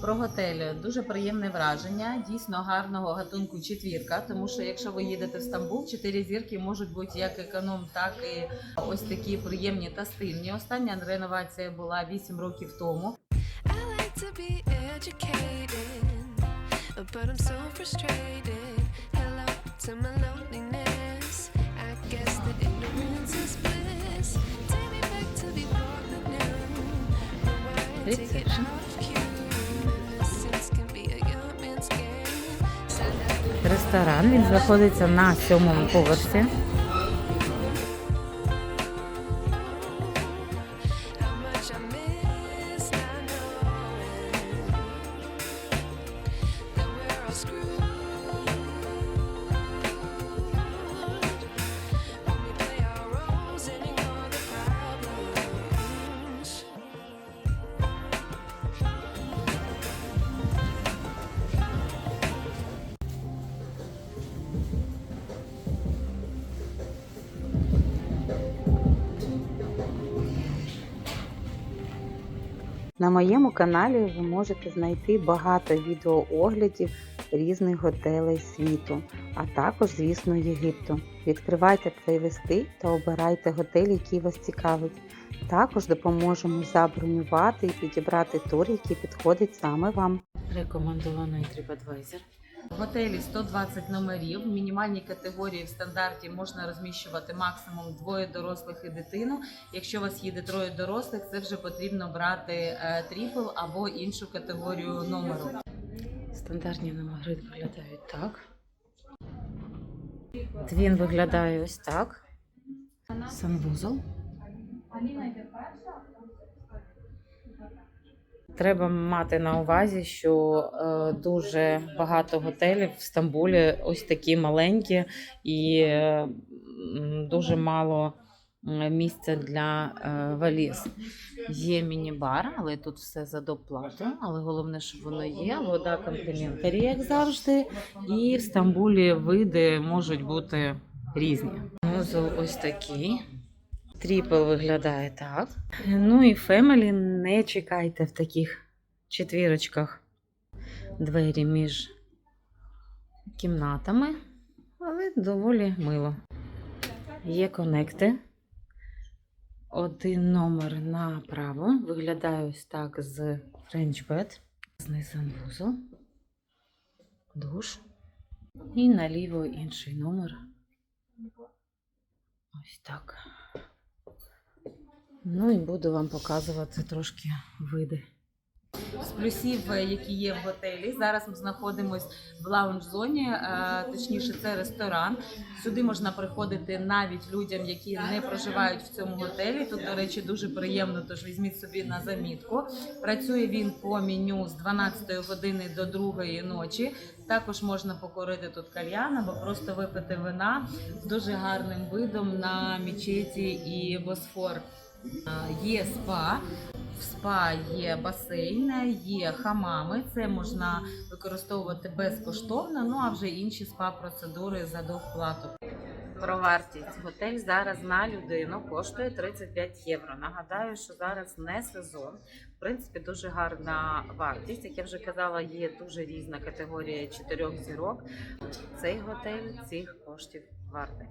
Про готель. Дуже приємне враження, дійсно гарного гатунку четвірка. Тому що якщо ви їдете в Стамбул, чотири зірки можуть бути як економ, так і ось такі приємні та стильні. Остання реновація була 8 років тому. Like Ресторан він знаходиться на сьомому поверсі. На моєму каналі ви можете знайти багато відеооглядів різних готелей світу, а також, звісно, Єгипту. Відкривайте плейлисти та обирайте готель, який вас цікавить. Також допоможемо забронювати і підібрати тур, який підходить саме вам. Рекомендований TripAdvisor. В готелі 120 номерів. В мінімальній категорії в стандарті можна розміщувати максимум двоє дорослих і дитину. Якщо у вас їде троє дорослих, це вже потрібно брати е, тріпл або іншу категорію номеру. Стандартні номери виглядають так. Твін виглядає ось так. Санвузол. Треба мати на увазі, що е, дуже багато готелів в Стамбулі ось такі маленькі і е, дуже мало місця для е, валіз. Є міні-бар, але тут все за доплату. Але головне, щоб воно є. Вода компліментарі, як завжди. І в Стамбулі види можуть бути різні. Музол ось такий. Тріпл виглядає так. Ну і Фемелі не чекайте в таких четвірочках двері між кімнатами, але доволі мило. Є конекти. Один номер направо. Виглядає ось так з French Bed. Знизу вузол. Душ. І наліво інший номер. Ось так. Ну і буду вам показувати трошки види. З плюсів, е, які є в готелі, зараз ми знаходимося в лаунж-зоні, е, точніше, це ресторан. Сюди можна приходити навіть людям, які не проживають в цьому готелі. Тут, до речі, дуже приємно, тож візьміть собі на замітку. Працює він по меню з 12 години до 2 ночі. Також можна покорити тут кальян або просто випити вина з дуже гарним видом на мечеті і Босфор. Є спа. В спа є басейн, є хамами. Це можна використовувати безкоштовно. Ну а вже інші спа процедури за доплату. Про вартість готель зараз на людину коштує 35 євро. Нагадаю, що зараз не сезон. В принципі, дуже гарна вартість. Як я вже казала, є дуже різна категорія чотирьох зірок. Цей готель цих коштів вартий.